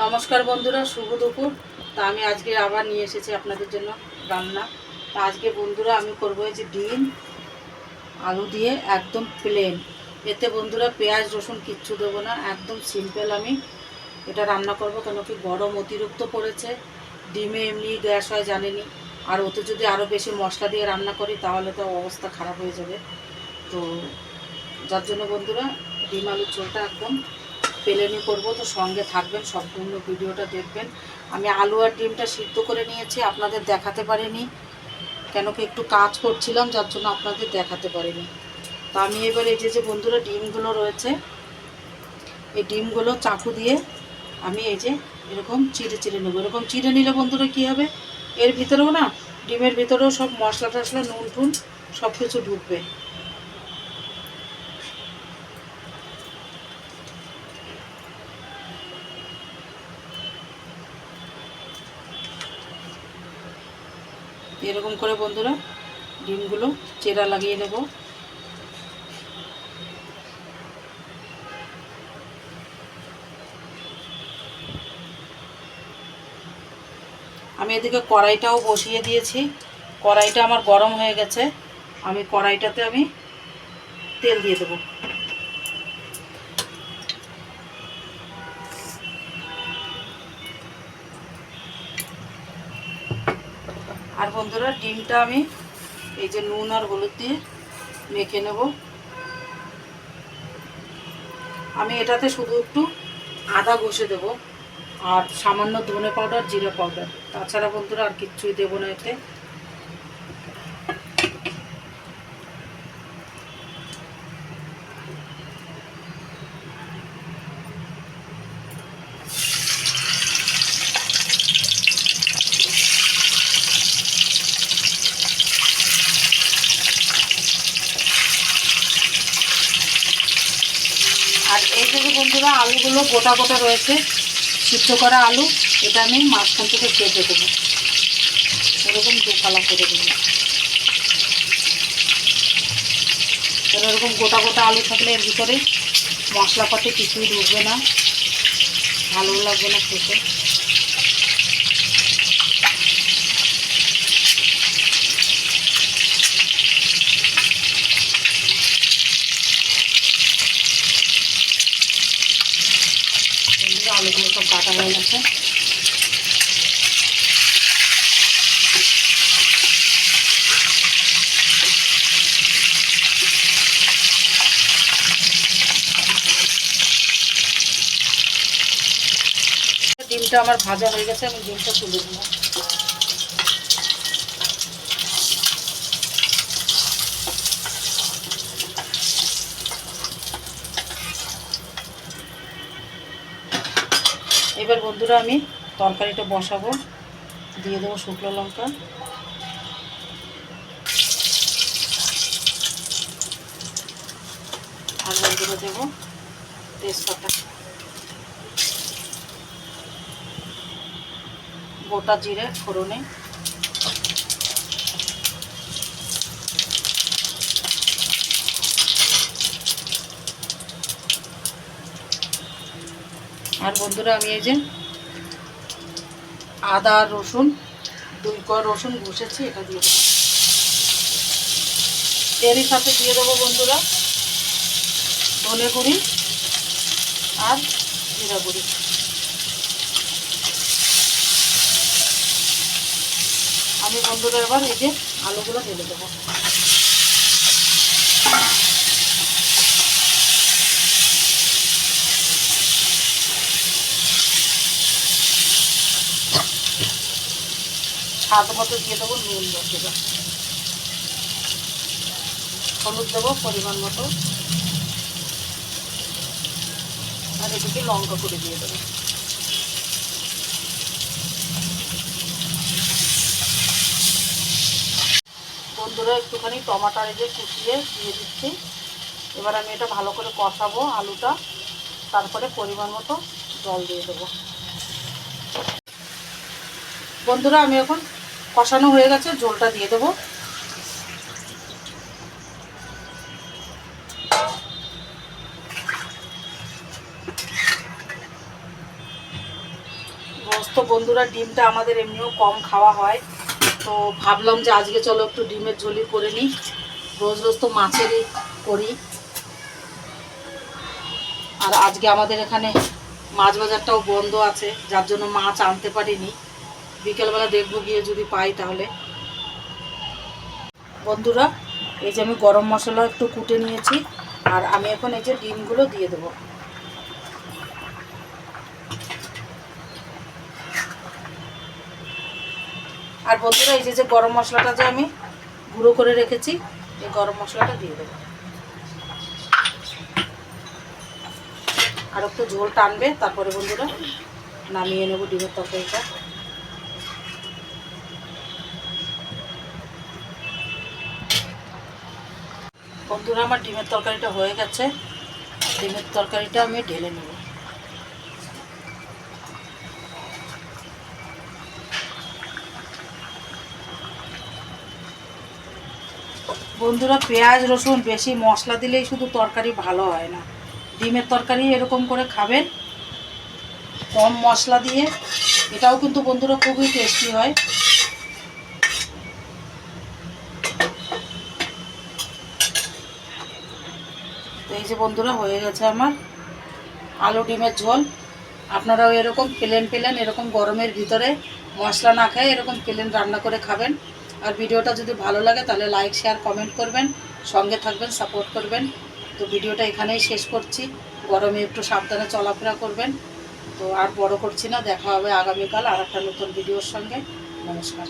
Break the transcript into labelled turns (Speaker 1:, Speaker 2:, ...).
Speaker 1: নমস্কার বন্ধুরা, শুভ দুপুর। তা আমি আজকে আবার নিয়ে এসেছি আপনাদের জন্য রান্না। তা আজকে বন্ধুরা আমি করব এই যে ডিম, আলু দিয়ে একদম প্লেন এতে বন্ধুরা পেঁয়াজ, রসুন কিচ্ছু দেবো না, একদম সিম্পল আমি এটা রান্না করব, কেন কি গরম অতিরিক্ত পড়েছে। ডিমে এমনি গ্যাস হয় জানেনি আর ওতে যদি আরও বেশি মশলা দিয়ে রান্না করি, তাহলে তো অবস্থা খারাপ হয়ে যাবে। তো যার জন্য বন্ধুরা, ডিম, আলুর ঝোলটা একদম পেলেনি করব, তো সঙ্গে থাকবেন, সম্পূর্ণ ভিডিওটা দেখবেন। আমি আলু আর ডিমটা সিদ্ধ করে নিয়েছি, আপনাদের দেখাতে পারিনি। কেন কি একটু কাজ করছিলাম, যার জন্য আপনাদের দেখাতে পারিনি। তো আমি এবার এই যে যে বন্ধুরা ডিমগুলো রয়েছে, এই ডিমগুলো চাকু দিয়ে আমি এই যে এরকম চিড়ে চিড়ে নেব। এরকম চিড়ে নিলে বন্ধুরা কী হবে? এর ভিতরেও না, ডিমের ভিতরেও সব মশলা টশলা নুন টুন সব কিছু ঢুকবে। এরকম করে বন্ধুরা ডিমগুলো চেরা লাগিয়ে নেব। আমি এদিকে কড়াইটাও বসিয়ে দিয়েছি। কড়াইটা আমার গরম হয়ে গেছে। আমি কড়াইটাতে আমি তেল দিয়ে দেবো। আর বন্ধুরা, ডিমটা আমি এই যে নুন আর হলুদ দিয়ে মেখে নেব। আমি এটাতে শুধু একটু আদা ঘষে দেব আর সামান্য ধনে পাউডার, জিরা পাউডার। তাছাড়া বন্ধুরা আর কিচ্ছুই দেবো না এতে। আর এই থেকে বন্ধুরা, আলুগুলো গোটা গোটা রয়েছে, সিদ্ধ করা আলু, এটা আমি মাঝখান থেকে কেটে দেবো। এরকম দুফালা করে দেবো। এরকম গোটা গোটা আলু থাকলে এর ভিতরে মশলাপাতি কিছুই ঢুকবে না, ভালো লাগবে না খেতে বন্ধুরা সব হয়ে গেছে ডিমটা আমার ভাজা হয়ে গেছে আমি ডিমটা তুলে দেবো এবার বন্ধুরা আমি তরকারিটা বসাবো। দিয়ে দেবো শুকনো লঙ্কা। আর দেবো তেজপাতা। গোটা জিরে ফোড়নে। আর বন্ধুরা আমি এই যে আদা, রসুন দুই কর রসুন ঘষেছি, এটা দিয়ে দেবো। এরই সাথে দিয়ে দেবো বন্ধুরা ধনে গুঁড়ি আর জিরা গুঁড়ি। আমি বন্ধুরা এবার এই যে আলুগুলো ঢেলে দেবো। স্বাদ মতো দিয়ে দেবো, নুন বসিয়ে হলুদ দেবো পরিমাণ মতো। আর এদিকে লঙ্কা করে দিয়ে দেবো। বন্ধুরা, একটুখানি টমাটার যে কুচিয়ে দিয়ে দিচ্ছি। এবার আমি এটা ভালো করে কষাবো আলুটা। তারপরে পরিমাণ মতো জল দিয়ে দেবো। বন্ধুরা, আমি এখন কষানো হয়ে গেছে ঝোলটা দিয়ে দেবো। তো বন্ধুরা, ডিমটা আমাদের এমনিও কম খাওয়া হয়। তো ভাবলাম যে আজকে চলো একটু ডিমের ঝোলি করে নিই। রোজ রোজ তো মাছেরই করি। আর আজকে আমাদের এখানে মাছ বাজারটাও বন্ধ আছে, যার জন্য মাছ আনতে পারিনি। বিকেলবেলা দেখব গিয়ে যদি পাই তাহলে। বন্ধুরা, এই যে আমি গরম মশলা একটু কুটে নিয়েছি, আর আমি এখন এই যে ডিমগুলো দিয়ে দেবো। আর বন্ধুরা, এই যে যে গরম মশলাটা যে আমি গুঁড়ো করে রেখেছি, এই গরম মশলাটা দিয়ে দেবো। আর একটু ঝোল টানবে, তারপরে বন্ধুরা নামিয়ে নেব ডিমের তরকারিটা। বন্ধুরা, আমার ডিমের তরকারিটা হয়ে গেছে। ডিমের তরকারিটা আমি ঢেলে নেব। বন্ধুরা, পেঁয়াজ, রসুন বেশি মশলা দিলেই শুধু তরকারি ভালো হয় না। ডিমের তরকারি এরকম করে খাবেন, কম মশলা দিয়ে। এটাও কিন্তু বন্ধুরা খুবই টেস্টি হয়। তো এই যে বন্ধুরা, হয়ে গেছে আমার আলু ডিমের ঝোল। আপনারাও এরকম প্লেন প্লেন, এরকম গরমের ভিতরে মশলা না খেয়ে এরকম প্লেন রান্না করে খাবেন। আর ভিডিওটা যদি ভালো লাগে তাহলে লাইক শেয়ার কমেন্ট করবেন, সঙ্গে থাকবেন সাপোর্ট করবেন। তো ভিডিওটা এখানেই শেষ করছি। গরমে একটু সাবধানে চলাফেরা করবেন। তো আর বড় করছি না, দেখা হবে আগামীকাল আর একটা নতুন ভিডিওর সঙ্গে। নমস্কার।